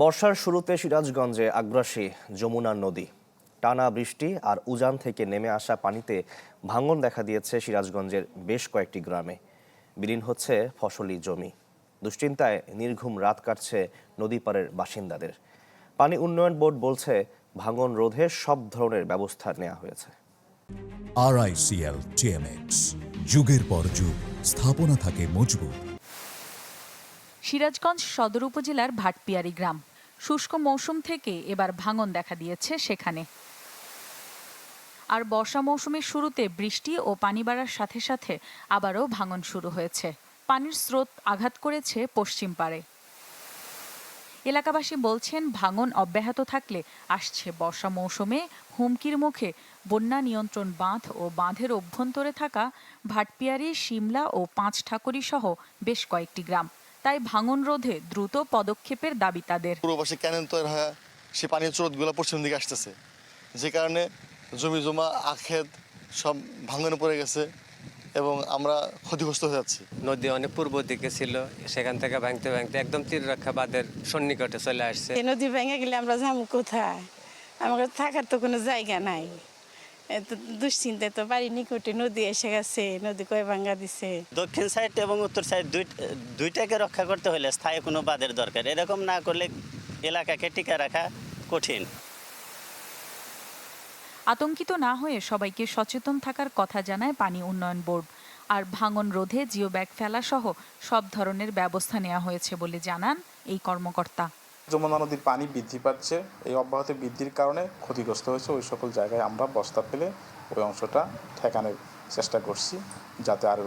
বর্ষার শুরুতে সিরাজগঞ্জে আগ্রাসী যমুনা নদী। টানা বৃষ্টি আর উজান থেকে নেমে আসা পানিতে ভাঙন দেখা দিয়েছে সিরাজগঞ্জের বেশ কয়েকটি গ্রামে। বিলীন হচ্ছে ফসলি জমি। দুশ্চিন্তায় নির্ঘুম রাত কাটছে নদী পাড়ের বাসিন্দাদের। পানি উন্নয়ন বোর্ড বলছে ভাঙন রোধে সব ধরনের ব্যবস্থা নেওয়া হয়েছে। RICL TMX. যুগের পর যুগ স্থাপনা থাকে মজবুত। সিরাজগঞ্জ সদর উপজেলার ভাটপিয়ারি গ্রাম। শুষ্ক মৌসুম থেকে এবার ভাঙন দেখা দিয়েছে সেখানে। আর বর্ষা মৌসুমের শুরুতে বৃষ্টি ও পানি বাড়ার সাথে সাথে আবারও ভাঙন শুরু হয়েছে। পানির স্রোত আঘাত করেছে পশ্চিম পাড়ে। এলাকাবাসী বলছেন, ভাঙন অব্যাহত থাকলে আসছে বর্ষা মৌসুমে হুমকির মুখে বন্যা নিয়ন্ত্রণ বাঁধ ও বাঁধের অভ্যন্তরে থাকা ভাটপিয়ারি সিমলা ও পাঁচ ঠাকুরি সহ বেশ কয়েকটি গ্রাম। তাই ভাঙন রোধে দ্রুত পদক্ষেপের দাবি তাদের। পূর্ব পাশে ক্যানেল তৈরি হয় সে পানির স্রোতগুলো পশ্চিম দিকে আসতেছে। যে কারণে জমি জমা আখেত সব ভাঙনে পড়ে গেছে এবং আমরা ক্ষতিগ্রস্ত হয়ে যাচ্ছি। নদী অনেক পূর্ব দিকে ছিল সেখান থেকে ভাঙতে ভাঙতে একদম তীররক্ষা বাঁধের সন্নিকটে চলে আসছে। এই নদী ভেঙে গেলে আমরা যাব কোথায়? আমাদের থাকার তো কোনো জায়গা নাই। দুশ্চিন্তায় তো বাড়ি নিকটে নদী এসে গেছে নদী কয় ভাঙ্গা দিছে। দক্ষিণ সাইড এবং উত্তর সাইড দুই দুইটাকে রক্ষা করতে হলে স্থায়ী কোনো বাঁধের দরকার। এরকম না করলে এলাকাকে টিকে রাখা কঠিন। আতঙ্কিত না হয়ে সবাইকে সচেতন থাকার কথা জানায় পানি উন্নয়ন বোর্ড। আর ভাঙন রোধে জিও ব্যাগ ফেলা সহ সব ধরনের ব্যবস্থা নেওয়া হয়েছে বলে জানান এই কর্মকর্তা। যমুনা নদীর পানি বৃদ্ধি পাচ্ছে। এই অব্যাহত বৃদ্ধির কারণে ক্ষতিগ্রস্ত হয়েছে ওই সকল জায়গায় আমরা বস্তা ফেলে ওই অংশটা ঠেকানোর চেষ্টা করছি যাতে আর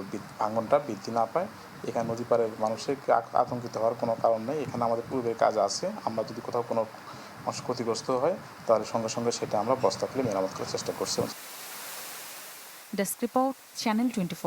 ভাঙনটা বৃদ্ধি না পায়। এখানে নদী পাড়ের মানুষের আতঙ্কিত হওয়ার কোনো কারণ নেই। এখানে আমাদের পূর্বের কাজ আছে। আমরা যদি কোথাও কোনো অংশ ক্ষতিগ্রস্ত হয়, তাহলে সঙ্গে সঙ্গে সেটা আমরা বস্তা ফেলে মেরামত করার চেষ্টা করছি। Desk report channel twenty